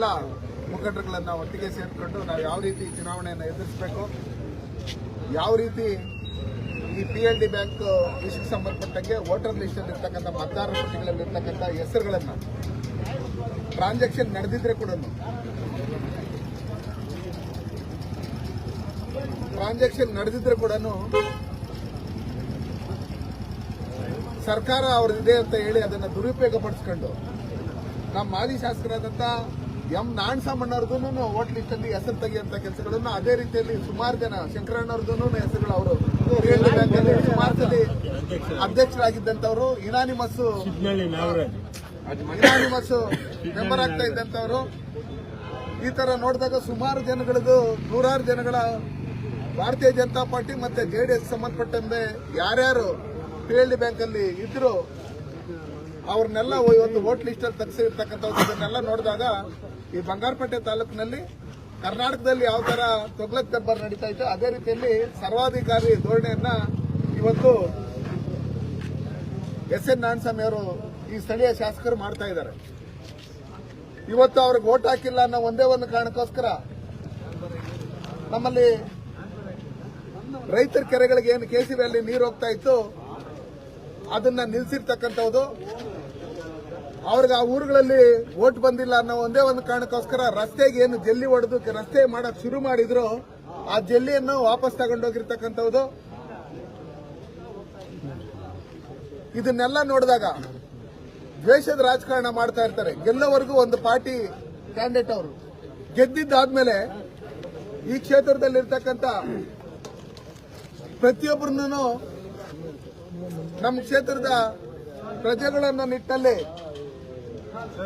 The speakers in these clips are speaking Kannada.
ಎಲ್ಲ ಮುಖಂಡರುಗಳನ್ನು ಒಟ್ಟಿಗೆ ಸೇರಿಕೊಂಡು ನಾವು ಯಾವ ರೀತಿ ಚುನಾವಣೆಯನ್ನು ಎದುರಿಸಬೇಕು, ಯಾವ ರೀತಿ ಈ ಪಿ ಎಲ್ ಡಿ ಬ್ಯಾಂಕ್ ವಿಷಯಕ್ಕೆ ಸಂಬಂಧಪಟ್ಟಂಗೆ ವೋಟರ್ ಲಿಸ್ಟ್ ಅಲ್ಲಿ ಇರ್ತಕ್ಕಂಥ ಮತದಾರರ ಪಟ್ಟಿಗಳಲ್ಲಿ ಇರ್ತಕ್ಕಂಥ ಹೆಸರುಗಳನ್ನು ಟ್ರಾನ್ಸಾಕ್ಷನ್ ನಡೆದಿದ್ರೆ ಕೂಡ ಟ್ರಾನ್ಸಾಕ್ಷನ್ ನಡೆದಿದ್ರೆ ಕೂಡ ಸರ್ಕಾರ ಅವ್ರದ್ದಿದೆ ಅಂತ ಹೇಳಿ ಅದನ್ನು ದುರುಪಯೋಗ ಪಡಿಸ್ಕೊಂಡು ನಮ್ಮ ಮಾಜಿ ಶಾಸಕರಾದಂತ ಎಂ ವೋಟ್ ಲಿಸ್ಟ್ ಅಲ್ಲಿ ಹೆಸರು ತೆಗೆಯುವಂತ ಕೆಲಸಗಳನ್ನು ಅದೇ ರೀತಿಯಲ್ಲಿ ಸುಮಾರು ಜನ ಶಂಕರಣ್ಣವ್ರದ್ದು ಹೆಸರುಗಳು ಅವರು. ಸುಮಾರು ಸಲ ಅಧ್ಯಕ್ಷರಾಗಿದ್ದಂತವರು ಇನಾನಿಮಸ್ ಇನಾನಿಮಸ್ ಮೆಂಬರ್ ಆಗ್ತಾ ಇದ್ದಂತವರು ಈ ತರ ನೋಡಿದಾಗ ಸುಮಾರು ಜನಗಳಿಗೂ ನೂರಾರು ಜನಗಳ ಭಾರತೀಯ ಜನತಾ ಪಾರ್ಟಿ ಮತ್ತೆ ಜೆಡಿಎಸ್ ಸಂಬಂಧಪಟ್ಟಂತೆ ಯಾರ್ಯಾರು ಪಿ ಎಲ್ ಡಿ ಬ್ಯಾಂಕ್ ಅಲ್ಲಿ ಇದ್ರು ಅವ್ರನ್ನೆಲ್ಲ ಒಂದು ವೋಟ್ ಲಿಸ್ಟ್ ಅಲ್ಲಿ ತಗ್ಸಿರ್ತಕ್ಕಂಥ ನೋಡಿದಾಗ ಈ ಬಂಗಾರಪೇಟೆ ತಾಲೂಕಿನಲ್ಲಿ ಕರ್ನಾಟಕದಲ್ಲಿ ಯಾವ ತರ ತೊಗ್ಲಕ್ ದರ್ಬಾರ್ ನಡೀತಾ ಇತ್ತು, ಅದೇ ರೀತಿಯಲ್ಲಿ ಸರ್ವಾಧಿಕಾರಿ ಧೋರಣೆಯನ್ನ ಇವತ್ತು ಎಸ್ ಎನ್ ನಾರಾಯಣಸ್ವಾಮಿ ಅವರು ಈ ಸ್ಥಳೀಯ ಶಾಸಕರು ಮಾಡ್ತಾ ಇದ್ದಾರೆ. ಇವತ್ತು ಅವ್ರಿಗೆ ಓಟ್ ಹಾಕಿಲ್ಲ ಅನ್ನೋ ಒಂದೇ ಒಂದು ಕಾರಣಕ್ಕೋಸ್ಕರ ನಮ್ಮಲ್ಲಿ ರೈತರ ಕೆರೆಗಳಿಗೆ ಏನು ಕೆಸಿಬಿ ಅಲ್ಲಿ ನೀರು ಹೋಗ್ತಾ ಇತ್ತು, ಅದನ್ನ ನಿಲ್ಸಿರ್ತಕ್ಕಂಥದ್ದು ಅವ್ರಿಗೆ ಆ ಊರುಗಳಲ್ಲಿ ಓಟ್ ಬಂದಿಲ್ಲ ಅನ್ನೋ ಒಂದೇ ಒಂದು ಕಾರಣಕ್ಕೋಸ್ಕರ ರಸ್ತೆಗೆ ಏನು ಜಲ್ಲಿ ಹೊಡೆದು ರಸ್ತೆ ಮಾಡಕ್ ಶುರು ಮಾಡಿದ್ರು, ಆ ಜಲ್ಲಿಯನ್ನು ವಾಪಸ್ ತಗೊಂಡೋಗಿರ್ತಕ್ಕಂಥದ್ದು ಇದನ್ನೆಲ್ಲ ನೋಡಿದಾಗ ದ್ವೇಷದ ರಾಜಕಾರಣ ಮಾಡ್ತಾ ಇರ್ತಾರೆ. ಗೆಲ್ಲೋವರೆಗೂ ಒಂದು ಪಾರ್ಟಿ ಕ್ಯಾಂಡಿಡೇಟ್ ಅವರು. ಗೆದ್ದಿದ್ದಾದ್ಮೇಲೆ ಈ ಕ್ಷೇತ್ರದಲ್ಲಿರ್ತಕ್ಕಂಥ ಪ್ರತಿಯೊಬ್ಬರನ್ನು ನಮ್ಮ ಕ್ಷೇತ್ರದ ಪ್ರಜೆಗಳನ್ನ ನಿಟ್ಟಲ್ಲಿ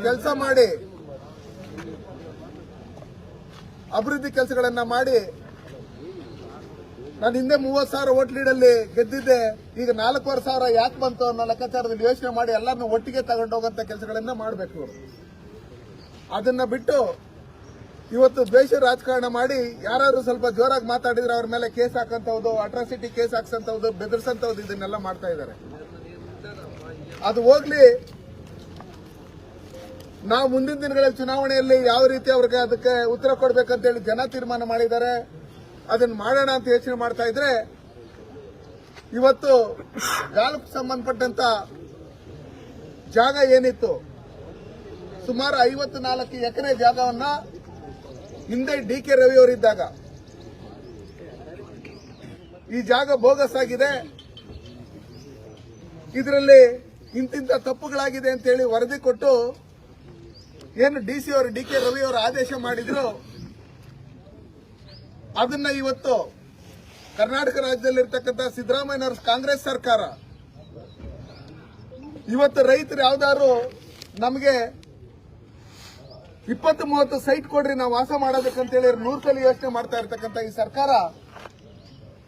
ಕೆಲಸ ಮಾಡಿ. ಅಭಿವೃದ್ಧಿ ಕೆಲಸಗಳನ್ನ ಮಾಡಿ. ನಾನು ಹಿಂದೆ ಮೂವತ್ತು ಸಾವಿರ ಓಟ್ಲೀಡಲ್ಲಿ ಗೆದ್ದಿದ್ದೆ. ಈಗ ನಾಲ್ಕೂವರೆ ಸಾವಿರ ಯಾಕೆ ಬಂತು ಅನ್ನೋ ಲೆಕ್ಕಾಚಾರದಲ್ಲಿ ಯೋಚನೆ ಮಾಡಿ ಎಲ್ಲರನ್ನು ಒಟ್ಟಿಗೆ ತಗೊಂಡು ಹೋಗಂತ ಕೆಲಸಗಳನ್ನ ಮಾಡಬೇಕು. ಅದನ್ನ ಬಿಟ್ಟು ಇವತ್ತು ದ್ವೇಷ ರಾಜಕಾರಣ ಮಾಡಿ ಯಾರು ಸ್ವಲ್ಪ ಜೋರಾಗಿ ಮಾತಾಡಿದ್ರೆ ಅವ್ರ ಮೇಲೆ ಕೇಸ್ ಹಾಕಂತವ್ದು ಅಟ್ರಾಸಿಟಿ ಕೇಸ್ ಹಾಕ್ಸಂತವ್ದು, ಬೆದರ್ಸಂತವ್ದು ಇದನ್ನೆಲ್ಲ ಮಾಡ್ತಾ ಇದ್ದಾರೆ. ಅದು ಹೋಗ್ಲಿ ನಾವು ಮುಂದಿನ ದಿನಗಳಲ್ಲಿ ಚುನಾವಣೆಯಲ್ಲಿ ಯಾವ ರೀತಿ ಅವ್ರಿಗೆ ಅದಕ್ಕೆ ಉತ್ತರ ಕೊಡ್ಬೇಕಂತೇಳಿ ಜನ ತೀರ್ಮಾನ ಮಾಡಿದ್ದಾರೆ, ಅದನ್ನ ಮಾಡೋಣ ಅಂತ ಯೋಚನೆ ಮಾಡ್ತಾ ಇದ್ರೆ, ಇವತ್ತು ಗಾಲ್ಫ್ ಸಂಬಂಧಪಟ್ಟಂತ ಜಾಗ ಏನಿತ್ತು? ಸುಮಾರು ಐವತ್ತು ನಾಲ್ಕು ಎಕರೆ ಜಾಗವನ್ನ ಹಿಂದೆ ಡಿ ಕೆ ರವಿ ಅವರಿದ್ದಾಗ ಈ ಜಾಗ ಬೋಗಸ್ ಆಗಿದೆ. ಇದರಲ್ಲಿ ಇಂತಿಂತ ತಪ್ಪುಗಳಾಗಿದೆ ಅಂತೇಳಿ ವರದಿ ಕೊಟ್ಟು ಏನು ಡಿ ಸಿ ಅವರು, ಡಿ ಕೆ ರವಿ ಅವರು ಆದೇಶ ಮಾಡಿದ್ರು? ಅದನ್ನ ಇವತ್ತು ಕರ್ನಾಟಕ ರಾಜ್ಯದಲ್ಲಿರ್ತಕ್ಕಂಥ ಸಿದ್ದರಾಮಯ್ಯನವರ ಕಾಂಗ್ರೆಸ್ ಸರ್ಕಾರ, ಇವತ್ತು ರೈತರು ಯಾವ್ದಾದ್ರು ನಮಗೆ ಇಪ್ಪತ್ತು ಮೂವತ್ತು ಸೈಟ್ ಕೊಡ್ರಿ, ನಾವು ವಾಸ ಮಾಡೋದಕ್ಕಂತೇಳಿ ನೂರು ಸಲ ಯೋಚನೆ ಮಾಡ್ತಾ ಇರ್ತಕ್ಕಂಥ ಈ ಸರ್ಕಾರ,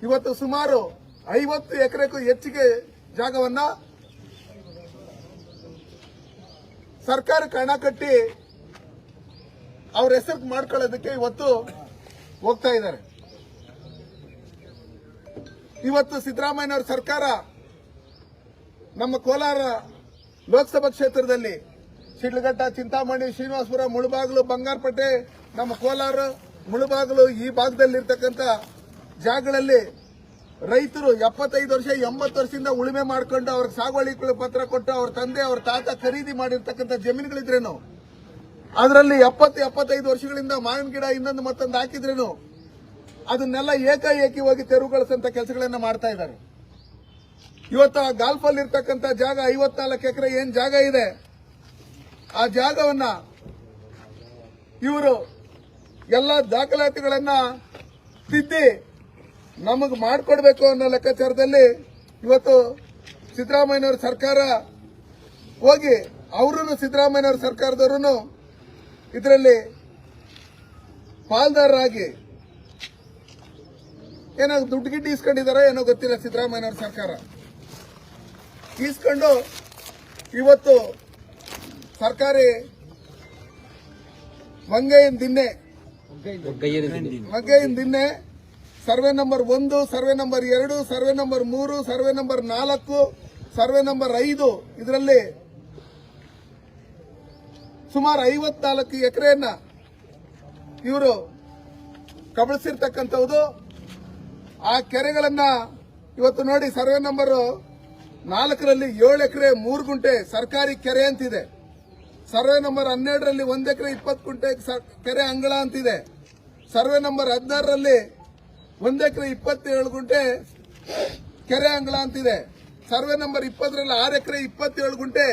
ಇವತ್ತು ಸುಮಾರು ಐವತ್ತು ಎಕರೆಗೂ ಹೆಚ್ಚಿಗೆ ಜಾಗವನ್ನ ಸರ್ಕಾರಕ್ಕೆ ಹಣ ಕಟ್ಟಿ ಅವ್ರ ಹೆಸರು ಮಾಡ್ಕೊಳ್ಳೋದಕ್ಕೆ ಇವತ್ತು ಹೋಗ್ತಾ ಇದ್ದಾರೆ. ಇವತ್ತು ಸಿದ್ದರಾಮಯ್ಯನವರ ಸರ್ಕಾರ ನಮ್ಮ ಕೋಲಾರ ಲೋಕಸಭಾ ಕ್ಷೇತ್ರದಲ್ಲಿ ಶಿಡ್ಲಘಟ್ಟ, ಚಿಂತಾಮಣಿ, ಶ್ರೀನಿವಾಸಪುರ, ಮುಳುಬಾಗಿಲು, ಬಂಗಾರಪೇಟೆ, ನಮ್ಮ ಕೋಲಾರ, ಮುಳುಬಾಗಿಲು ಈ ಭಾಗದಲ್ಲಿರ್ತಕ್ಕಂಥ ಜಾಗಗಳಲ್ಲಿ ರೈತರು ಎಪ್ಪತ್ತೈದು ವರ್ಷ, ಎಂಬತ್ತು ವರ್ಷದಿಂದ ಉಳುಮೆ ಮಾಡ್ಕೊಂಡು ಅವ್ರ ಸಾಗುವಳಿ ಪತ್ರ ಕೊಟ್ಟು ಅವ್ರ ತಂದೆ, ಅವ್ರ ತಾತ ಖರೀದಿ ಮಾಡಿರ್ತಕ್ಕಂಥ ಜಮೀನುಗಳಿದ್ರೇನು? ಅದರಲ್ಲಿ ಎಪ್ಪತ್ತು, ಎಪ್ಪತ್ತೈದು ವರ್ಷಗಳಿಂದ ಮಾವಿನ ಗಿಡ ಇನ್ನೊಂದು ಮತ್ತೊಂದು ಹಾಕಿದ್ರೇನು? ಅದನ್ನೆಲ್ಲ ಏಕಾಏಕಿ ಹೋಗಿ ತೆರವುಗೊಳಿಸಂತ ಕೆಲಸಗಳನ್ನ ಮಾಡ್ತಾ ಇದ್ದಾರೆ. ಇವತ್ತು ಆ ಗಾಲ್ಫಲ್ಲಿ ಇರ್ತಕ್ಕಂಥ ಜಾಗ ಐವತ್ನಾಲ್ಕು ಎಕರೆ ಏನ್ ಜಾಗ ಇದೆ? ಆ ಜಾಗವನ್ನ ಇವರು ಎಲ್ಲ ದಾಖಲಾತಿಗಳನ್ನ ತಿದ್ದಿ ನಮಗೆ ಮಾಡಿಕೊಡ್ಬೇಕು ಅನ್ನೋ ಲೆಕ್ಕಾಚಾರದಲ್ಲಿ ಇವತ್ತು ಸಿದ್ದರಾಮಯ್ಯನವರ ಸರ್ಕಾರ ಹೋಗಿ ಅವರೂ ಸಿದ್ದರಾಮಯ್ಯನವರ ಸರ್ಕಾರದವರು ಇದರಲ್ಲಿ ಪಾಲ್ದಾರರಾಗಿ ಏನೋ ದುಡ್ಡು ಗಿಡ್ಡು ಇಸ್ಕೊಂಡಿದಾರೋ ಏನೋ ಗೊತ್ತಿಲ್ಲ ಸಿದ್ದರಾಮಯ್ಯನವರ ಸರ್ಕಾರ. ಇಸ್ಕೊಂಡು ಇವತ್ತು ಸರ್ಕಾರಿ ಮಂಗಯ್ಯನ ದಿನ್ನೆ ಮಂಗಯ್ಯನ ದಿನ್ನೆ ಸರ್ವೆ ನಂಬರ್ ಒಂದು, ಸರ್ವೆ ನಂಬರ್ ಎರಡು, ಸರ್ವೆ ನಂಬರ್ ಮೂರು, ಸರ್ವೆ ನಂಬರ್ ನಾಲ್ಕು, ಸರ್ವೆ ನಂಬರ್ ಐದು. ಇದರಲ್ಲಿ ಸುಮಾರು ಐವತ್ನಾಲ್ಕು ಎಕರೆಯನ್ನ ಇವರು ಕಬಳಿಸಿರ್ತಕ್ಕಂಥದ್ದು ಆ ಕೆರೆಗಳನ್ನ ಇವತ್ತು ನೋಡಿ ಸರ್ವೆ ನಂಬರ್ ನಾಲ್ಕರಲ್ಲಿ ಏಳು ಎಕರೆ, ಮೂರು ಗುಂಟೆ ಸರ್ಕಾರಿ ಕೆರೆ ಅಂತಿದೆ. ಸರ್ವೆ ನಂಬರ್ ಹನ್ನೆರಡರಲ್ಲಿ ಒಂದು ಎಕರೆ ಇಪ್ಪತ್ತು ಗುಂಟೆ ಕೆರೆ ಅಂಗಳ ಅಂತಿದೆ. ಸರ್ವೆ ನಂಬರ್ ಹದಿನಾರರಲ್ಲಿ ಒಂದ್ ಎಕರೆ ಇಪ್ಪತ್ತೇಳು ಗುಂಟೆ ಕೆರೆ ಅಂಗಳ ಅಂತಿದೆ. ಸರ್ವೆ ನಂಬರ್ ಇಪ್ಪತ್ತರಲ್ಲಿ ಆರು ಎಕರೆ ಇಪ್ಪತ್ತೇಳು ಗುಂಟೆ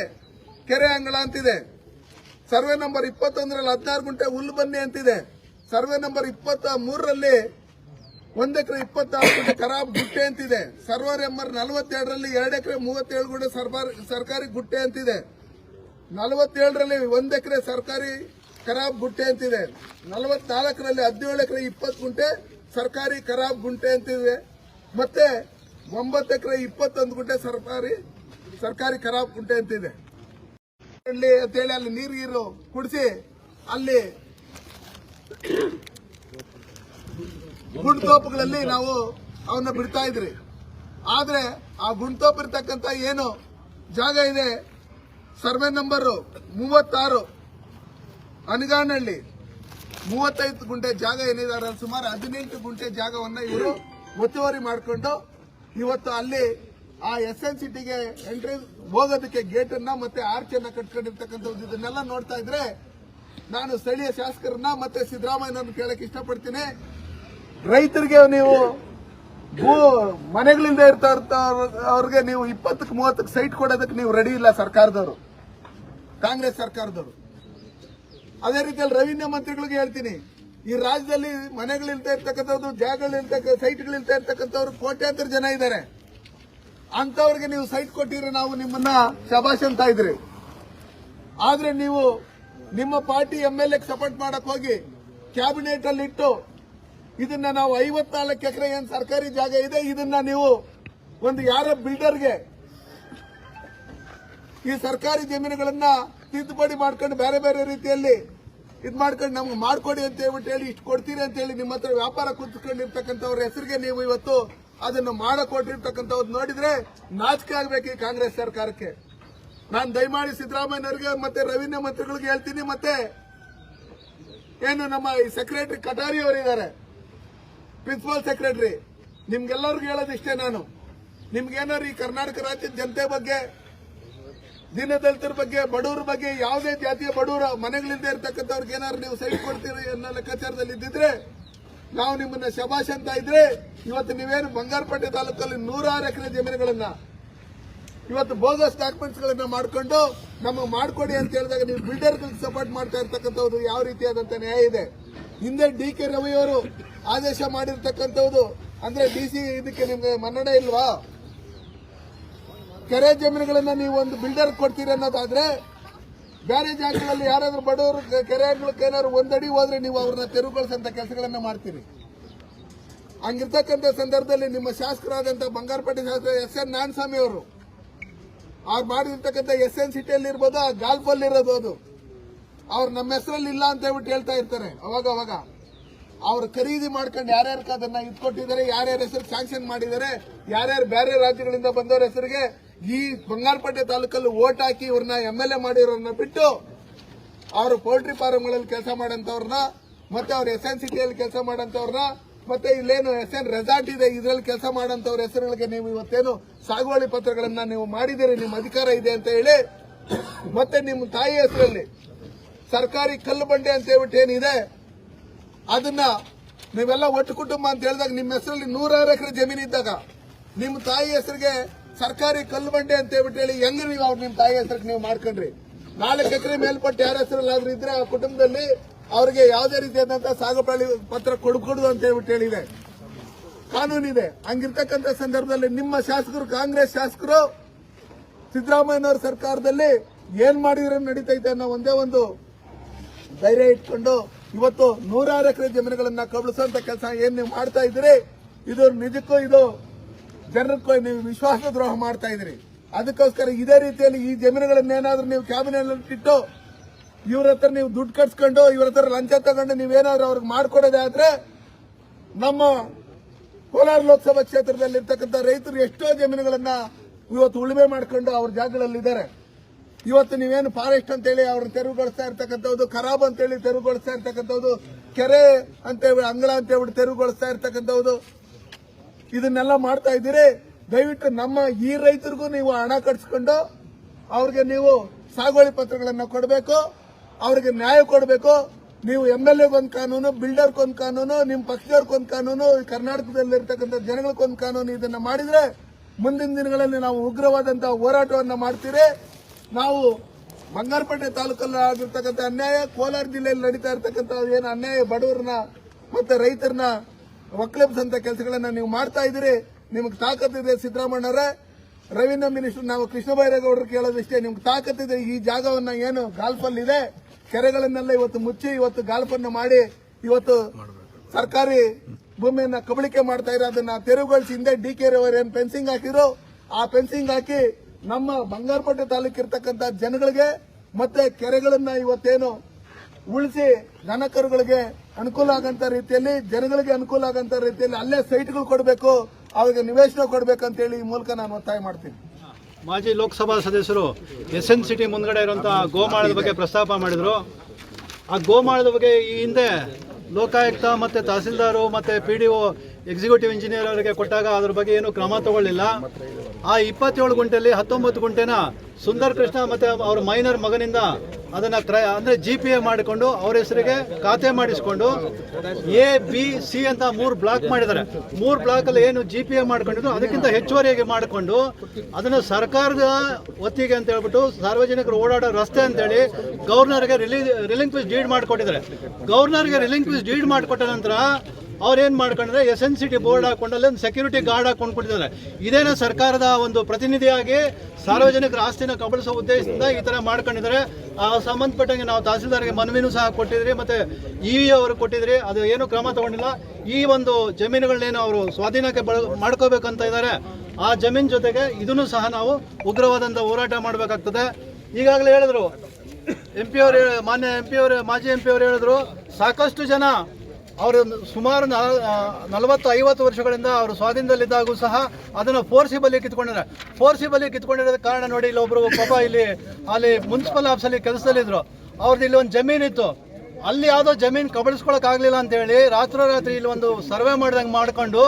ಕೆರೆ ಅಂಗಳ ಅಂತಿದೆ. ಸರ್ವೆ ನಂಬರ್ ಇಪ್ಪತ್ತೊಂದರಲ್ಲಿ ಹದಿನಾರು ಗುಂಟೆ ಹುಲ್ಲು ಬನ್ನಿ ಅಂತಿದೆ. ಸರ್ವೆ ನಂಬರ್ ಇಪ್ಪತ್ತ ಮೂರರಲ್ಲಿ ಒಂದ್ ಎಕರೆ ಇಪ್ಪತ್ತಾರು ಗುಂಟೆ ಖರಾಬ್ ಗುಟ್ಟೆ ಅಂತಿದೆ. ಸರ್ವೆ ನಂಬರ್ ನಲವತ್ತೆರಡರಲ್ಲಿ ಎರಡು ಎಕರೆ ಮೂವತ್ತೇಳು ಗುಂಟೆ ಸರ್ಕಾರಿ ಗುಟ್ಟೆ ಅಂತಿದೆ. ನಲವತ್ತೇಳರಲ್ಲಿ ಒಂದ್ ಎಕರೆ ಸರ್ಕಾರಿ ಖರಾಬ್ ಗುಟ್ಟೆ ಅಂತಿದೆ. ನಲವತ್ನಾಲ್ಕರಲ್ಲಿ ಹದಿನೇಳು ಎಕರೆ ಇಪ್ಪತ್ತು ಗುಂಟೆ ಸರ್ಕಾರಿ ಖರಾಬ್ ಗುಂಟೆ ಅಂತಿದೆ ಮತ್ತೆ ಒಂಬತ್ತು ಎಕರೆ ಇಪ್ಪತ್ತೊಂದು ಗುಂಟೆ ಸರ್ಕಾರಿ ಸರ್ಕಾರಿ ಖರಾಬ್ ಗುಂಟೆ ಅಂತಿದೆ. ಅಂತೇಳಿ ಅಲ್ಲಿ ನೀರು ಗೀರು ಕುಡಿಸಿ ಅಲ್ಲಿ ಗುಂಡ್ತೋಪುಗಳಲ್ಲಿ ನಾವು ಅವನ್ನ ಬಿಡ್ತಾ ಇದ್ರಿ. ಆದ್ರೆ ಆ ಗುಂಡ್ತೋಪ್ ಇರ್ತಕ್ಕಂಥ ಏನು ಜಾಗ ಇದೆ. ಸರ್ವೆ ನಂಬರ್ ಮೂವತ್ತಾರು, ಅನಗಾನಹಳ್ಳಿ. ಮೂವತ್ತೈದು ಗುಂಟೆ ಜಾಗ ಏನಿದ್ದಾರೆ ಸುಮಾರು ಹದಿನೆಂಟು ಗುಂಟೆ ಜಾಗವನ್ನ ಇವರು ಒತ್ತುವರಿ ಮಾಡಿಕೊಂಡು ಇವತ್ತು ಅಲ್ಲಿ ಆ ಎಸ್ ಎನ್ ಸಿಟಿಗೆ ಎಂಟ್ರಿ ಹೋಗೋದಕ್ಕೆ ಗೇಟ್ ಅನ್ನ ಮತ್ತೆ ಆರ್ಚ್ ಅನ್ನ ಕಟ್ಕೊಂಡಿರ್ತಕ್ಕಂಥದ್ದು ಇದನ್ನೆಲ್ಲ ನೋಡ್ತಾ ಇದ್ರೆ ನಾನು ಸ್ಥಳೀಯ ಶಾಸಕರನ್ನ ಮತ್ತೆ ಸಿದ್ದರಾಮಯ್ಯನವ್ರನ್ನ ಕೇಳಕ್ ಇಷ್ಟಪಡ್ತೀನಿ. ರೈತರಿಗೆ ನೀವು ಭೂ ಮನೆಗಳಿಂದ ಇರ್ತಾ ಅವ್ರಿಗೆ ನೀವು ಇಪ್ಪತ್ತಕ್ಕೆ ಮೂವತ್ತಕ್ಕೆ ಸೈಟ್ ಕೊಡೋದಕ್ಕೆ ನೀವು ರೆಡಿ ಇಲ್ಲ ಸರ್ಕಾರದವರು. ಕಾಂಗ್ರೆಸ್ ಸರ್ಕಾರದವರು. ಅದೇ ರೀತಿಯಲ್ಲಿ ರೆವಿನ್ಯೂ ಮಂತ್ರಿಗಳಿಗೆ ಹೇಳ್ತೀನಿ, ಈ ರಾಜ್ಯದಲ್ಲಿ ಮನೆಗಳಿಲ್ತಾ ಇರ್ತಕ್ಕಂಥದ್ದು ಜಾಗಗಳಿಲ್ತಕ್ಕ ಸೈಟ್ಗಳಿಲ್ತಾ ಇರ್ತಕ್ಕಂಥವ್ರು ಕೋಟ್ಯಾಂತರ ಜನ ಇದ್ದಾರೆ. ಅಂತವ್ರಿಗೆ ನೀವು ಸೈಟ್ ಕೊಟ್ಟಿದ್ರೆ ನಾವು ನಿಮ್ಮನ್ನ ಶಬಾಷ್ ಅಂತ ಇದ್ರಿ. ಆದ್ರೆ ನೀವು ನಿಮ್ಮ ಪಾರ್ಟಿ ಎಂ ಎಲ್ ಎಗೆ ಸಪೋರ್ಟ್ ಮಾಡಕ್ ಹೋಗಿ ಕ್ಯಾಬಿನೆಟ್ ಅಲ್ಲಿ ಇಟ್ಟು ಇದನ್ನ ನಾವು ಐವತ್ನಾಲ್ಕು ಎಕರೆ ಏನ್ ಸರ್ಕಾರಿ ಜಾಗ ಇದೆ, ಇದನ್ನ ನೀವು ಒಂದು ಯಾರ ಬಿಲ್ಡರ್ಗೆ ಈ ಸರ್ಕಾರಿ ಜಮೀನುಗಳನ್ನ ತಿದ್ದುಪಡಿ ಮಾಡ್ಕೊಂಡು ಬೇರೆ ಬೇರೆ ರೀತಿಯಲ್ಲಿ ಇದು ಮಾಡ್ಕೊಂಡು ನಮ್ಗೆ ಮಾಡ್ಕೊಡಿ ಅಂತ ಹೇಳ್ಬಿಟ್ಟು ಹೇಳಿ, ಇಷ್ಟು ಕೊಡ್ತೀರಿ ಅಂತ ಹೇಳಿ ನಿಮ್ಮ ಹತ್ರ ವ್ಯಾಪಾರ ಕುತ್ಕೊಂಡಿರ್ತಕ್ಕಂಥವ್ರ ಹೆಸರಿಗೆ ನೀವು ಇವತ್ತು ಅದನ್ನು ಮಾಡಕ್ ಕೊಟ್ಟಿರ್ತಕ್ಕಂಥವ್ರು ನೋಡಿದ್ರೆ ನಾಚಿಕೆ ಆಗ್ಬೇಕು ಈ ಕಾಂಗ್ರೆಸ್ ಸರ್ಕಾರಕ್ಕೆ. ನಾನು ದಯಮಾಡಿ ಸಿದ್ದರಾಮಯ್ಯನವರಿಗೆ ಮತ್ತೆ ರವೀಂದ್ರ ಮಂತ್ರಿಗಳಿಗೆ ಹೇಳ್ತೀನಿ ಮತ್ತೆ ಏನು ನಮ್ಮ ಈ ಸೆಕ್ರೆಟರಿ ಕಟಾರಿ ಅವರಿದ್ದಾರೆ. ಪ್ರಿನ್ಸಿಪಾಲ್ ಸೆಕ್ರೆಟರಿ ನಿಮ್ಗೆಲ್ಲರಿಗೂ ಹೇಳೋದಿಷ್ಟೇ ನಾನು. ನಿಮ್ಗೇನಾದ್ರು ಈ ಕರ್ನಾಟಕ ರಾಜ್ಯದ ಜನತೆ ಬಗ್ಗೆ ದೀನದಲಿತರ ಬಗ್ಗೆ, ಬಡವರ ಬಗ್ಗೆ ಯಾವುದೇ ಜಾತಿಯ ಬಡವರ ಮನೆಗಳಿಂದ ಇರ್ತಕ್ಕಂಥವ್ರಿಗೆ ಏನಾದ್ರು ನೀವು ಸೈಡ್ ಕೊಡ್ತೀರಿ ಅನ್ನೋ ಲೆಕ್ಕಾಚಾರದಲ್ಲಿ ಇದ್ದಿದ್ರೆ, ನಾವು ನಿಮ್ಮನ್ನ ಶಬಾಷ್ ಅಂತ ಇದ್ರೆ, ಇವತ್ತು ನೀವೇನು ಬಂಗಾರಪೇಟೆ ತಾಲೂಕಲ್ಲಿ ನೂರಾರು ಎಕರೆ ಜಮೀನುಗಳನ್ನ ಇವತ್ತು ಬೋಗಸ್ ಡಾಕ್ಯುಮೆಂಟ್ಸ್ ಗಳನ್ನ ಮಾಡ್ಕೊಂಡು ನಮಗೆ ಮಾಡ್ಕೊಡಿ ಅಂತ ಹೇಳಿದಾಗ ನೀವು ಬಿಲ್ಡರ್ ಸಪೋರ್ಟ್ ಮಾಡ್ತಾ ಇರ್ತಕ್ಕಂಥವ್ರು ಯಾವ ರೀತಿಯಾದಂತ ನ್ಯಾಯ ಇದೆ? ಹಿಂದೆ ಡಿ ಕೆ ರವಿಯವರು ಆದೇಶ ಮಾಡಿರ್ತಕ್ಕಂಥದ್ದು ಅಂದ್ರೆ ಡಿ ಸಿ ಇದಕ್ಕೆ ನಿಮ್ಗೆ ಮನ್ನಣೆ ಇಲ್ವಾ? ಕೆರೆ ಜಮೀನುಗಳನ್ನ ನೀವು ಒಂದು ಬಿಲ್ಡರ್ ಕೊಡ್ತೀರಿ ಅನ್ನೋದಾದ್ರೆ, ಬೇರೆ ಜಾಗಗಳಲ್ಲಿ ಯಾರಾದ್ರೂ ಬಡವರು ಕೆರೆಗಳಿಗೆ ಏನಾದ್ರು ಒಂದಡಿ ಹೋದ್ರೆ ನೀವು ಅವ್ರನ್ನ ತೆರವುಗೊಳಿಸಂತ ಕೆಲಸಗಳನ್ನ ಮಾಡ್ತೀರಿ. ಹಂಗಿರ್ತಕ್ಕಂಥ ಸಂದರ್ಭದಲ್ಲಿ ನಿಮ್ಮ ಶಾಸಕರಾದಂತ ಬಂಗಾರಪೇಟೆ ಶಾಸಕ ಎಸ್ ಎನ್ ನಾರಾಯಣಸ್ವಾಮಿ ಅವರು, ಅವ್ರು ಮಾಡಿರ್ತಕ್ಕಂಥ ಎಸ್ ಎನ್ ಸಿಟಿಯಲ್ಲಿ ಇರ್ಬೋದು, ಆ ಗಾಲ್ಫಲ್ಲಿ ಇರೋದು ಅದು. ಅವ್ರು ನಮ್ಮ ಹೆಸರಲ್ಲಿ ಇಲ್ಲ ಅಂತ ಹೇಳ್ಬಿಟ್ಟು ಹೇಳ್ತಾ ಇರ್ತಾರೆ, ಅವಾಗ ಅವಾಗ. ಅವ್ರು ಖರೀದಿ ಮಾಡ್ಕೊಂಡು ಯಾರ್ಯಾರು ಅದನ್ನ ಇಟ್ಕೊಟ್ಟಿದ್ದಾರೆ, ಯಾರ್ಯಾರ ಹೆಸರು ಸ್ಯಾಂಕ್ಷನ್ ಮಾಡಿದ್ದಾರೆ, ಯಾರ್ಯಾರು ಬೇರೆ ರಾಜ್ಯಗಳಿಂದ ಬಂದವರ ಹೆಸರಿಗೆ ಈ ಬಂಗಾರಪೇಟೆ ತಾಲೂಕಲ್ಲಿ ಓಟ್ ಹಾಕಿ ಇವ್ರನ್ನ ಎಂ ಎಲ್ ಎ ಮಾಡಿರೋರನ್ನ ಬಿಟ್ಟು ಅವರು ಪೋಲ್ಟ್ರಿ ಫಾರ್ಮ್ಗಳಲ್ಲಿ ಕೆಲಸ ಮಾಡಂತವ್ರನ್ನ, ಮತ್ತೆ ಅವ್ರ ಎಸ್ ಎನ್ ಸಿಟಿಯಲ್ಲಿ ಕೆಲಸ ಮಾಡಂತವ್ರನ್ನ, ಮತ್ತೆ ಇಲ್ಲೇನು ಎಸ್ ಎನ್ ರೆಸಾರ್ಟ್ ಇದೆ, ಇದರಲ್ಲಿ ಕೆಲಸ ಮಾಡಂತವ್ರ ಹೆಸರುಗಳಿಗೆ ನೀವು ಇವತ್ತೇನು ಸಾಗುವಳಿ ಪತ್ರಗಳನ್ನ ನೀವು ಮಾಡಿದಿರಿ ನಿಮ್ಮ ಅಧಿಕಾರ ಇದೆ ಅಂತ ಹೇಳಿ, ಮತ್ತೆ ನಿಮ್ಮ ತಾಯಿ ಹೆಸರಲ್ಲಿ ಸರ್ಕಾರಿ ಕಲ್ಲು ಬಂಡೆ ಅಂತ ಹೇಳ್ಬಿಟ್ಟು ಏನಿದೆ ಅದನ್ನ ನೀವೆಲ್ಲ ಒಟ್ಟು ಕುಟುಂಬ ಅಂತ ಹೇಳಿದಾಗ ನಿಮ್ಮ ಹೆಸರಲ್ಲಿ ನೂರಾರು ಎಕರೆ ಜಮೀನು ಇದ್ದಾಗ ನಿಮ್ಮ ತಾಯಿ ಹೆಸರಿಗೆ ಸರ್ಕಾರಿ ಕಲ್ಲು ಬಂಡೆ ಅಂತ ಹೇಳ್ಬಿಟ್ಟು ಹೇಳಿ, ಹೆಂಗ್ ನೀವು ಅವ್ರು ನಿಮ್ಮ ತಾಯಿ ಹೆಸರಿಗೆ ನೀವು ಮಾಡ್ಕೊಂಡ್ರಿ? ನಾಲ್ಕು ಎಕರೆ ಮೇಲ್ಪಟ್ಟು ಯಾರ ಹೆಸರಲ್ಲಾದ್ರೂ ಇದ್ರೆ ಆ ಕುಟುಂಬದಲ್ಲಿ ಅವರಿಗೆ ಯಾವುದೇ ರೀತಿಯಾದಂತಹ ಸಾಗುವಳಿ ಪತ್ರ ಕೊಡ್ಕೊಡುದು ಅಂತ ಹೇಳ್ಬಿಟ್ಟು ಹೇಳಿದೆ. ಕಾನೂನಿದೆ. ಹಂಗಿರ್ತಕ್ಕಂಥ ಸಂದರ್ಭದಲ್ಲಿ ನಿಮ್ಮ ಶಾಸಕರು, ಕಾಂಗ್ರೆಸ್ ಶಾಸಕರು ಸಿದ್ದರಾಮಯ್ಯನವರ ಸರ್ಕಾರದಲ್ಲಿ ಏನ್ ಮಾಡಿದ್ರೆ ನಡೀತೈತೆ ಅನ್ನೋ ಒಂದೇ ಒಂದು ಧೈರ್ಯ ಇಟ್ಕೊಂಡು ಇವತ್ತು ನೂರಾರು ಎಕರೆ ಜಮೀನುಗಳನ್ನ ಕಬಳಿಸುವಂತ ಕೆಲಸ ಏನ್ ನೀವು ಮಾಡ್ತಾ ಇದ್ದೀರಿ? ಇದು ನಿಜಕ್ಕೂ ಇದು ಜನರಕ್ಕೂ ನೀವು ವಿಶ್ವಾಸ ದ್ರೋಹ ಮಾಡ್ತಾ ಇದ್ದೀರಿ. ಅದಕ್ಕೋಸ್ಕರ ಇದೇ ರೀತಿಯಲ್ಲಿ ಈ ಜಮೀನುಗಳನ್ನೇನಾದ್ರೂ ನೀವು ಕ್ಯಾಬಿನೆಟ್ ಇಟ್ಟು ಇವ್ರ ಹತ್ರ ನೀವು ದುಡ್ಡು ಕಟ್ಸ್ಕೊಂಡು, ಇವ್ರ ಹತ್ರ ಲಂಚ ತಗೊಂಡು ನೀವೇನಾದ್ರೂ ಅವ್ರಿಗೆ ಮಾಡ್ಕೊಡೋದಾದ್ರೆ ನಮ್ಮ ಕೋಲಾರ ಲೋಕಸಭಾ ಕ್ಷೇತ್ರದಲ್ಲಿ ಇರ್ತಕ್ಕಂಥ ರೈತರು ಎಷ್ಟೋ ಜಮೀನುಗಳನ್ನ ಇವತ್ತು ಉಳುಮೆ ಮಾಡ್ಕೊಂಡು ಅವ್ರ ಜಾಗಗಳಲ್ಲಿ ಇದ್ದಾರೆ ಇವತ್ತು ನೀವೇನು ಫಾರೆಸ್ಟ್ ಅಂತೇಳಿ ಅವ್ರನ್ನ ತೆರವುಗೊಳಿಸ್ತಾ ಇರ್ತಕ್ಕಂಥದ್ದು ಖರಾಬ್ ಅಂತೇಳಿ ತೆರವುಗೊಳಿಸ್ತಾ ಇರ್ತಕ್ಕಂಥದ್ದು ಕೆರೆ ಅಂತ ಅಂಗಳ ಅಂತ ಹೇಳ್ಬಿಟ್ಟು ತೆರವುಗೊಳಿಸ್ತಾ ಇರ್ತಕ್ಕಂಥದ್ದು ಇದನ್ನೆಲ್ಲ ಮಾಡ್ತಾ ಇದ್ದೀರಿ. ದಯವಿಟ್ಟು ನಮ್ಮ ಈ ರೈತರಿಗೂ ನೀವು ಹಣ ಕಟ್ಸ್ಕೊಂಡು ಅವ್ರಿಗೆ ನೀವು ಸಾಗುವಳಿ ಪತ್ರಗಳನ್ನು ಕೊಡಬೇಕು, ಅವ್ರಿಗೆ ನ್ಯಾಯ ಕೊಡಬೇಕು. ನೀವು ಎಂ ಎಲ್ ಎಗೊಂದು ಕಾನೂನು ಬಿಲ್ಡರ್ಗೊಂದು ಕಾನೂನು, ನಿಮ್ಮ ಪಕ್ಷದವ್ರಿಗೊಂದು ಕಾನೂನು, ಕರ್ನಾಟಕದಲ್ಲಿರ್ತಕ್ಕಂಥ ಜನಗಳಿಗೊಂದು ಕಾನೂನು ಇದನ್ನ ಮಾಡಿದ್ರೆ ಮುಂದಿನ ದಿನಗಳಲ್ಲಿ ನಾವು ಉಗ್ರವಾದಂತಹ ಹೋರಾಟವನ್ನು ಮಾಡ್ತೀರಿ. ನಾವು ಬಂಗಾರಪೇಟೆ ತಾಲೂಕಲ್ಲಿ ಆಗಿರ್ತಕ್ಕಂಥ ಅನ್ಯಾಯ, ಕೋಲಾರ ಜಿಲ್ಲೆಯಲ್ಲಿ ನಡೀತಾ ಇರ್ತಕ್ಕಂಥ ಏನು ಅನ್ಯಾಯ, ಬಡವರನ್ನ ಮತ್ತೆ ರೈತರನ್ನ ಒಕ್ಕಲೆಬ್ಸಂತ ಕೆಲಸಗಳನ್ನ ನೀವು ಮಾಡ್ತಾ ಇದ್ದೀರಿ, ನಿಮ್ಗೆ ತಾಕತ್ತಿದೆ ಸಿದ್ದರಾಮಣ್ಣರೇ ರೆವಿನ್ಯೂ ಮಿನಿಸ್ಟರ್ ನಾವು ಕೃಷ್ಣ ಬೈರೇಗೌಡರು ಕೇಳೋದಿಷ್ಟೇ, ನಿಮ್ಗೆ ತಾಕತ್ತಿದೆ ಈ ಜಾಗವನ್ನ ಏನು ಗಾಲ್ಫಲ್ಲಿ ಇದೆ ಕೆರೆಗಳನ್ನೆಲ್ಲ ಇವತ್ತು ಮುಚ್ಚಿ, ಇವತ್ತು ಗಾಲ್ಫನ್ನು ಮಾಡಿ, ಇವತ್ತು ಸರ್ಕಾರಿ ಭೂಮಿಯನ್ನ ಕಬಳಿಕೆ ಮಾಡ್ತಾ ಇರೋ ಅದನ್ನ ತೆರವುಗೊಳಿಸಿ ಹಿಂದೆ ಡಿ ಕೆ ರವರು ಏನ್ ಫೆನ್ಸಿಂಗ್ ಹಾಕಿದ್ರು, ಆ ಫೆನ್ಸಿಂಗ್ ಹಾಕಿ ನಮ್ಮ ಬಂಗಾರಪೇಟೆ ತಾಲೂಕು ಇರ್ತಕ್ಕಂಥ ಜನಗಳಿಗೆ ಮತ್ತೆ ಕೆರೆಗಳನ್ನ ಇವತ್ತೇನು ಉಳಿಸಿ ದನಕರುಗಳಿಗೆ ಅನುಕೂಲ ಆಗಂತ ರೀತಿಯಲ್ಲಿ ಜನಗಳಿಗೆ ಅನುಕೂಲ ಆಗಂತ ರೀತಿಯಲ್ಲಿ ಅಲ್ಲೇ ಸೈಟ್ಗಳು ಕೊಡಬೇಕು ಅವ್ರಿಗೆ ನಿವೇಶನ ಕೊಡಬೇಕು ಅಂತ ಹೇಳಿ ಈ ಮೂಲಕ ನಾನು ಒತ್ತಾಯ ಮಾಡ್ತೀನಿ. ಮಾಜಿ ಲೋಕಸಭಾ ಸದಸ್ಯರು ಎಸ್ ಎನ್ ಸಿಟಿ ಮುಂದ್ಗಡೆ ಇರುವಂತಹ ಗೋಮಾಳದ ಬಗ್ಗೆ ಪ್ರಸ್ತಾಪ ಮಾಡಿದ್ರು. ಆ ಗೋಮಾಳದ ಬಗ್ಗೆ ಈ ಹಿಂದೆ ಲೋಕಾಯುಕ್ತ ಮತ್ತೆ ತಹಸೀಲ್ದಾರು ಮತ್ತೆ P D O executive engineer ಅವರಿಗೆ ಕೊಟ್ಟಾಗ ಅದ್ರ ಬಗ್ಗೆ ಏನು ಕ್ರಮ ತಗೊಳ್ಳಿಲ್ಲ. ಆ ಇಪ್ಪತ್ತೇಳು ಗುಂಟೆಯಲ್ಲಿ ಹತ್ತೊಂಬತ್ತು ಗುಂಟೆನ ಸುಂದರ್ ಕೃಷ್ಣ ಮತ್ತೆ ಅವ್ರ ಮೈನರ್ ಮಗನಿಂದ ಅದನ್ನ ಕ್ರ ಅಂದ್ರೆ ಜಿ ಪಿ ಎ ಮಾಡಿಕೊಂಡು ಅವ್ರ ಹೆಸರಿಗೆ ಖಾತೆ ಮಾಡಿಸ್ಕೊಂಡು ಎ ಬಿ ಸಿ ಅಂತ ಮೂರು ಬ್ಲಾಕ್ ಮಾಡಿದ್ದಾರೆ. ಮೂರು ಬ್ಲಾಕ್ ಅಲ್ಲಿ ಏನು ಜಿ ಪಿ ಎ ಮಾಡ್ಕೊಂಡಿದ್ರು ಅದಕ್ಕಿಂತ ಹೆಚ್ಚುವರಿಯಾಗಿ ಮಾಡಿಕೊಂಡು ಅದನ್ನ ಸರ್ಕಾರದ ಒತ್ತಿಗೆ ಅಂತ ಹೇಳ್ಬಿಟ್ಟು ಸಾರ್ವಜನಿಕರು ಓಡಾಡೋ ರಸ್ತೆ ಅಂತೇಳಿ ಗವರ್ನರ್ಗೆ ರಿಲಿ ರಿಲಿಂಕ್ವಿಸ್ ಡೀಡ್ ಮಾಡಿಕೊಟ್ಟಿದ್ದಾರೆ. ಗವರ್ನರ್ಗೆ ರಿಲಿಂಕ್ವಿಸ್ ಡೀಡ್ ಮಾಡಿಕೊಟ್ಟ ನಂತರ ಅವ್ರೇನ್ ಮಾಡ್ಕೊಂಡ್ರೆ S N C T board ಹಾಕೊಂಡು ಒಂದು ಸೆಕ್ಯೂರಿಟಿ ಗಾರ್ಡ್ ಹಾಕೊಂಡು ಕೊಟ್ಟಿದ್ದಾರೆ. ಇದೇನ ಸರ್ಕಾರದ ಒಂದು ಪ್ರತಿನಿಧಿಯಾಗಿ ಸಾರ್ವಜನಿಕರ ಆಸ್ತಿನ ಕಬಳಿಸೋ ಉದ್ದೇಶದಿಂದ ಈ ಥರ ಮಾಡ್ಕೊಂಡಿದ್ದಾರೆ. ಆ ಸಂಬಂಧಪಟ್ಟಂಗೆ ನಾವು ತಹಸೀಲ್ದಾರ್ಗೆ ಮನವಿನೂ ಸಹ ಕೊಟ್ಟಿದ್ರಿ, ಮತ್ತೆ ಇ ಅವರು ಕೊಟ್ಟಿದ್ರಿ. ಅದು ಏನು ಕ್ರಮ ತಗೊಂಡಿಲ್ಲ. ಈ ಒಂದು ಜಮೀನುಗಳನ್ನೇನು ಅವರು ಸ್ವಾಧೀನಕ್ಕೆ ಬಳ, ಮಾಡ್ಕೋಬೇಕಂತ ಇದ್ದಾರೆ. ಆ ಜಮೀನ್ ಜೊತೆಗೆ ಇದನ್ನು ಸಹ ನಾವು ಉಗ್ರವಾದಂಥ ಹೋರಾಟ ಮಾಡಬೇಕಾಗ್ತದೆ. ಈಗಾಗಲೇ ಹೇಳಿದ್ರು. ಎಂ ಪಿ ಅವರು ಮಾನ್ಯ ಎಂ ಪಿ ಅವರು ಮಾಜಿ ಎಂ ಪಿ ಅವರು ಹೇಳಿದ್ರು, ಸಾಕಷ್ಟು ಜನ ಅವರು ಸುಮಾರು ನಲವತ್ತು ಐವತ್ತು ವರ್ಷಗಳಿಂದ ಅವರು ಸ್ವಾಧೀನದಲ್ಲಿದ್ದಾಗೂ ಸಹ ಅದನ್ನು ಫೋರ್ಸಿಬಲಿ ಕಿತ್ಕೊಂಡಿದ್ದಾರೆ. ಫೋರ್ಸಿಬಲಿ ಕಿತ್ಕೊಂಡಿರೋದ ಕಾರಣ ನೋಡಿ ಇಲ್ಲಿ ಒಬ್ಬರು ಪಾಪ ಇಲ್ಲಿ ಅಲ್ಲಿ ಮುನ್ಸಿಪಲ್ ಆಫೀಸಲ್ಲಿ ಕೆಲಸದಲ್ಲಿದ್ದರು ಅವ್ರದ್ದು ಇಲ್ಲಿ ಒಂದು ಜಮೀನಿತ್ತು ಅಲ್ಲಿ ಯಾವುದೋ ಜಮೀನು ಕಬಳಿಸ್ಕೊಳಕ್ಕಾಗಲಿಲ್ಲ ಅಂತೇಳಿ ರಾತ್ರೋರಾತ್ರಿ ಇಲ್ಲಿ ಒಂದು ಸರ್ವೆ ಮಾಡ್ದಂಗೆ ಮಾಡಿಕೊಂಡು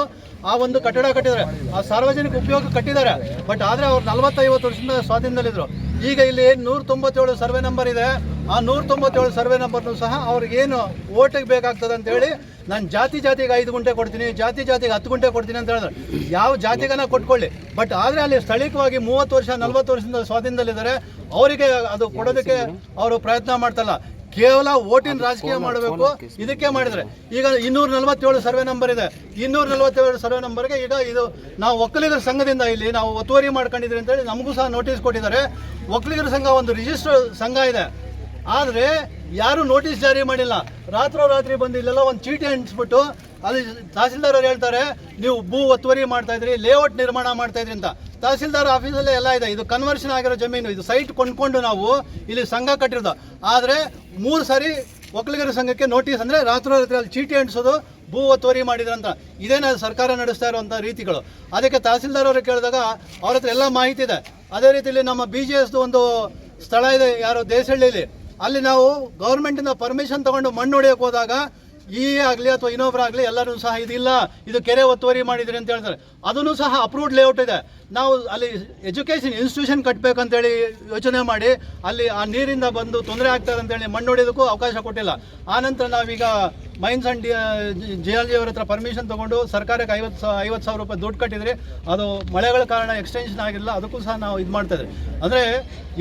ಆ ಒಂದು ಕಟ್ಟಡ ಕಟ್ಟಿದ್ದಾರೆ. ಆ ಸಾರ್ವಜನಿಕ ಉಪಯೋಗ ಕಟ್ಟಿದ್ದಾರೆ. ಬಟ್ ಆದರೆ ಅವ್ರು ನಲವತ್ತೈವತ್ತು ವರ್ಷದಿಂದ ಸ್ವಾಧೀನದಲ್ಲಿದ್ದರು ಈಗ ಇಲ್ಲಿ ನೂರ ತೊಂಬತ್ತೇಳು ಸರ್ವೆ ನಂಬರ್ ಇದೆ. ಆ ನೂರ ತೊಂಬತ್ತೇಳು ಸರ್ವೆ ನಂಬರ್ನು ಸಹ ಅವ್ರಿಗೇನು ಓಟಿಗೆ ಬೇಕಾಗ್ತದೆ ಅಂತ ಹೇಳಿ ನಾನು ಜಾತಿ ಜಾತಿಗೆ ಐದು ಗುಂಟೆ ಕೊಡ್ತೀನಿ, ಜಾತಿ ಜಾತಿಗೆ ಹತ್ತು ಗುಂಟೆ ಕೊಡ್ತೀನಿ ಅಂತ ಹೇಳಿದ್ರೆ. ಯಾವ ಜಾತಿಗನ ಕೊಟ್ಕೊಳ್ಳಿ. ಬಟ್ ಆದರೆ ಅಲ್ಲಿ ಸ್ಥಳೀಯವಾಗಿ ಮೂವತ್ತು ವರ್ಷ, ನಲ್ವತ್ತು ವರ್ಷದಿಂದ ಸ್ವಾಧೀನದಲ್ಲಿದ್ದಾರೆ. ಅವರಿಗೆ ಅದು ಕೊಡೋದಕ್ಕೆ ಅವರು ಪ್ರಯತ್ನ ಮಾಡ್ತಲ್ಲ. ಕೇವಲ ಓಟಿನ ರಾಜಕೀಯ ಮಾಡಬೇಕು, ಇದಕ್ಕೆ ಮಾಡಿದರೆ. ಈಗ ಇನ್ನೂರ ನಲವತ್ತೇಳು ಸರ್ವೆ ನಂಬರ್ ಇದೆ. ಇನ್ನೂರ ನಲವತ್ತೇಳು ಸರ್ವೆ ನಂಬರ್ಗೆ ಈಗ ಇದು ನಾವು ಒಕ್ಕಲಿಗರ ಸಂಘದಿಂದ ಇಲ್ಲಿ ನಾವು ಒತ್ತುವರಿ ಮಾಡ್ಕೊಂಡಿದ್ದೀರಿ ಅಂತೇಳಿ ನಮಗೂ ಸಹ ನೋಟಿಸ್ ಕೊಟ್ಟಿದ್ದಾರೆ. ಒಕ್ಕಲಿಗರ ಸಂಘ ಒಂದು ರಿಜಿಸ್ಟರ್ ಸಂಘ ಇದೆ. ಆದರೆ ಯಾರು ನೋಟಿಸ್ ಜಾರಿ ಮಾಡಿಲ್ಲ. ರಾತ್ರೋರಾತ್ರಿ ಬಂದು ಇಲ್ಲೆಲ್ಲ ಒಂದು ಚೀಟಿ ಅಂಟಿಸ್ಬಿಟ್ಟು ಅಲ್ಲಿ ತಹಸೀಲ್ದಾರ್ ಅವ್ರು ಹೇಳ್ತಾರೆ, ನೀವು ಭೂ ಒತ್ತುವರಿ ಮಾಡ್ತಾ ಇದ್ರಿ, ಲೇಔಟ್ ನಿರ್ಮಾಣ ಮಾಡ್ತಾ ಇದ್ರಿ ಅಂತ. ತಹಸೀಲ್ದಾರ್ ಆಫೀಸಲ್ಲೇ ಎಲ್ಲ ಇದೆ. ಇದು ಕನ್ವರ್ಷನ್ ಆಗಿರೋ ಜಮೀನು, ಇದು ಸೈಟ್ ಕೊಂಡ್ಕೊಂಡು ನಾವು ಇಲ್ಲಿ ಸಂಘ ಕಟ್ಟಿರೋದು. ಆದರೆ ಮೂರು ಸಾರಿ ಒಕ್ಕಲಿಗರ ಸಂಘಕ್ಕೆ ನೋಟಿಸ್ ಅಂದರೆ ರಾತ್ರೋರಾತ್ರಿ ಅಲ್ಲಿ ಚೀಟಿ ಅಂಟಿಸೋದು, ಭೂ ಒತ್ತುವರಿ ಮಾಡಿದ್ರಂತ ಇದೇನ ಸರ್ಕಾರ ನಡೆಸ್ತಾ ಇರುವಂಥ ರೀತಿಗಳು. ಅದಕ್ಕೆ ತಹಸೀಲ್ದಾರ್ ಅವರು ಕೇಳಿದಾಗ ಅವ್ರ ಹತ್ರ ಎಲ್ಲ ಮಾಹಿತಿ ಇದೆ. ಅದೇ ರೀತಿಯಲ್ಲಿ ನಮ್ಮ ಬಿ ಜಿ ಒಂದು ಸ್ಥಳ ಇದೆ, ಯಾರು ದೇಸಹಳ್ಳಿಲಿ ಅಲ್ಲಿ ನಾವು ಗೌರ್ಮೆಂಟಿಂದ ಪರ್ಮಿಷನ್ ತಗೊಂಡು ಮಣ್ಣು ಹೊಡೆಯಕ್ಕೆ ಹೋದಾಗ ಈ ಆಗಲಿ ಅಥವಾ ಇನ್ನೊಬ್ಬರಾಗಲಿ ಎಲ್ಲರೂ ಸಹ ಇದಿಲ್ಲ, ಇದು ಕೆರೆ ಒತ್ತುವರಿ ಮಾಡಿದ್ರಿ ಅಂತ ಹೇಳ್ತಾರೆ. ಅದನ್ನು ಸಹ ಅಪ್ರೂವ್ಡ್ ಲೇಔಟ್ ಇದೆ. ನಾವು ಅಲ್ಲಿ ಎಜುಕೇಷನ್ ಇನ್ಸ್ಟಿಟ್ಯೂಷನ್ ಕಟ್ಟಬೇಕಂತೇಳಿ ಯೋಚನೆ ಮಾಡಿ ಅಲ್ಲಿ ಆ ನೀರಿಂದ ಬಂದು ತೊಂದರೆ ಆಗ್ತದೆ ಅಂತೇಳಿ ಮಣ್ಣು ಹೊಡೆಯೋದಕ್ಕೂ ಅವಕಾಶ ಕೊಟ್ಟಿಲ್ಲ. ಆನಂತರ ನಾವೀಗ mines and G L G ಅವ್ರ ಹತ್ರ ಪರ್ಮಿಷನ್ ತೊಗೊಂಡು ಸರ್ಕಾರಕ್ಕೆ ಐವತ್ತು ಸಾ, ಐವತ್ತು ಸಾವಿರ ರೂಪಾಯಿ ದುಡ್ಡು ಕಟ್ಟಿದರೆ. ಅದು ಮಳೆಗಳ ಕಾರಣ ಎಕ್ಸ್ಟೆನ್ಷನ್ ಆಗಿಲ್ಲ, ಅದಕ್ಕೂ ಸಹ ನಾವು ಇದು ಮಾಡ್ತಾ ಇದ್ರಿ. ಅಂದರೆ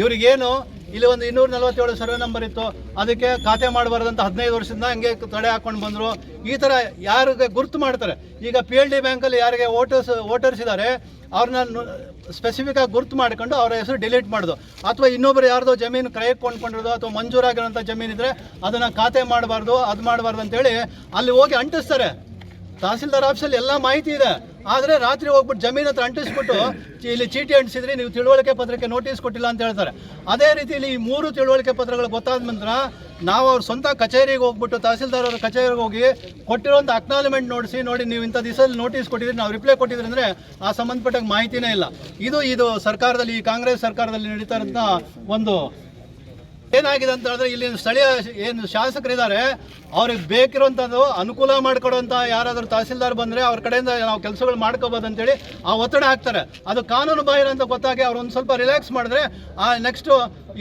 ಇವರಿಗೇನು ಇಲ್ಲಿ ಒಂದು ಇನ್ನೂರ ನಲವತ್ತೇಳು ಸರ್ವೆ ನಂಬರ್ ಇತ್ತು. ಅದಕ್ಕೆ ಖಾತೆ ಮಾಡಬಾರ್ದಂತ ಹದಿನೈದು ವರ್ಷದಿಂದ ಹಂಗೆ ತಡೆ ಹಾಕೊಂಡು ಬಂದರು. ಈ ಥರ ಯಾರಿಗೆ ಗುರುತು ಮಾಡ್ತಾರೆ. ಈಗ ಪಿ ಎಲ್ ಡಿ ಬ್ಯಾಂಕಲ್ಲಿ ಯಾರಿಗೆ ವೋಟರ್ಸ್ ವೋಟರ್ಸ್ ಇದ್ದಾರೆ ಅವ್ರನ್ನ ಸ್ಪೆಸಿಫಿಕ್ ಆಗಿ ಗುರುತು ಮಾಡ್ಕೊಂಡು ಅವರ ಹೆಸರು ಡಿಲೀಟ್ ಮಾಡೋದು. ಅಥವಾ ಇನ್ನೊಬ್ಬರು ಯಾರ್ದೋ ಜಮೀನು ಕ್ರಯಕ್ಕೆ ಕೊಂಡ್ಕೊಂಡಿರೋದು ಅಥವಾ ಮಂಜೂರಾಗಿರೋಂಥ ಜಮೀನು ಇದ್ರೆ ಅದನ್ನ ಖಾತೆ ಮಾಡಬಾರ್ದು, ಅದು ಮಾಡಬಾರ್ದು ಅಂತೇಳಿ ಅಲ್ಲಿ ಹೋಗಿ ಅಂಟಿಸ್ತಾರೆ. ತಹಸೀಲ್ದಾರ್ ಆಫೀಸಲ್ಲಿ ಎಲ್ಲ ಮಾಹಿತಿ ಇದೆ. ಆದರೆ ರಾತ್ರಿ ಹೋಗ್ಬಿಟ್ಟು ಜಮೀನ್ ಹತ್ರ ಅಂಟಿಸ್ಬಿಟ್ಟು ಇಲ್ಲಿ ಚೀಟಿ ಅಂಟಿಸಿದ್ರೆ ನೀವು ತಿಳುವಳಿಕೆ ಪತ್ರಕ್ಕೆ ನೋಟಿಸ್ ಕೊಟ್ಟಿಲ್ಲ ಅಂತ ಹೇಳ್ತಾರೆ. ಅದೇ ರೀತಿಯಲ್ಲಿ ಈ ಮೂರು ತಿಳುವಳಿಕೆ ಪತ್ರಗಳು ಗೊತ್ತಾದ ನಂತರ ನಾವು ಅವ್ರ ಸ್ವಂತ ಕಚೇರಿಗೆ ಹೋಗ್ಬಿಟ್ಟು ತಹಸೀಲ್ದಾರ್ ಅವರ ಕಚೇರಿಗೆ ಹೋಗಿ ಕೊಟ್ಟಿರೋಂಥ ಅಕ್ನಾಲಜ್ಮೆಂಟ್ ನೋಡಿಸಿ ನೋಡಿ ನೀವು ಇಂಥ ದಿವಸದಲ್ಲಿ ನೋಟಿಸ್ ಕೊಟ್ಟಿದ್ರಿ ನಾವು ರಿಪ್ಲೈ ಕೊಟ್ಟಿದ್ರಿ ಅಂದರೆ ಆ ಸಂಬಂಧಪಟ್ಟ ಮಾಹಿತಿನೇ ಇಲ್ಲ. ಇದು ಇದು ಸರ್ಕಾರದಲ್ಲಿ ಕಾಂಗ್ರೆಸ್ ಸರ್ಕಾರದಲ್ಲಿ ನಡೀತಾ ಇರೋಂಥ ಒಂದು ಏನಾಗಿದೆ ಅಂತ ಹೇಳಿದ್ರೆ ಇಲ್ಲಿ ಸ್ಥಳೀಯ ಏನು ಶಾಸಕರಿದ್ದಾರೆ, ಅವ್ರಿಗೆ ಬೇಕಿರುವಂಥದ್ದು ಅನುಕೂಲ ಮಾಡಿಕೊಡುವಂಥ ಯಾರಾದರೂ ತಹಸೀಲ್ದಾರ್ ಬಂದರೆ ಅವ್ರ ಕಡೆಯಿಂದ ನಾವು ಕೆಲಸಗಳು ಮಾಡ್ಕೋಬೋದು ಅಂತೇಳಿ ಆ ಒತ್ತಡ ಹಾಕ್ತಾರೆ. ಅದು ಕಾನೂನು ಬಾಹಿರ ಅಂತ ಗೊತ್ತಾಗಿ ಅವ್ರು ಒಂದು ಸ್ವಲ್ಪ ರಿಲ್ಯಾಕ್ಸ್ ಮಾಡಿದ್ರೆ, ಆ ನೆಕ್ಸ್ಟು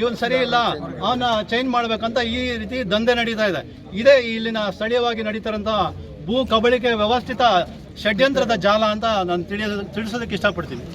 ಇವನು ಸರಿ ಇಲ್ಲ ಅವನ್ನ ಚೇಂಜ್ ಮಾಡಬೇಕಂತ ಈ ರೀತಿ ದಂಧೆ ನಡೀತಾ ಇದೆ. ಇದೇ ಇಲ್ಲಿನ ಸ್ಥಳೀಯವಾಗಿ ನಡೀತಾರಂಥ ಭೂ ಕಬಳಿಕೆ ವ್ಯವಸ್ಥಿತ ಷಡ್ಯಂತ್ರದ ಜಾಲ ಅಂತ ನಾನು ತಿಳಿಯೋದಕ್ಕೆ ತಿಳಿಸೋದಕ್ಕೆ ಇಷ್ಟಪಡ್ತೀನಿ.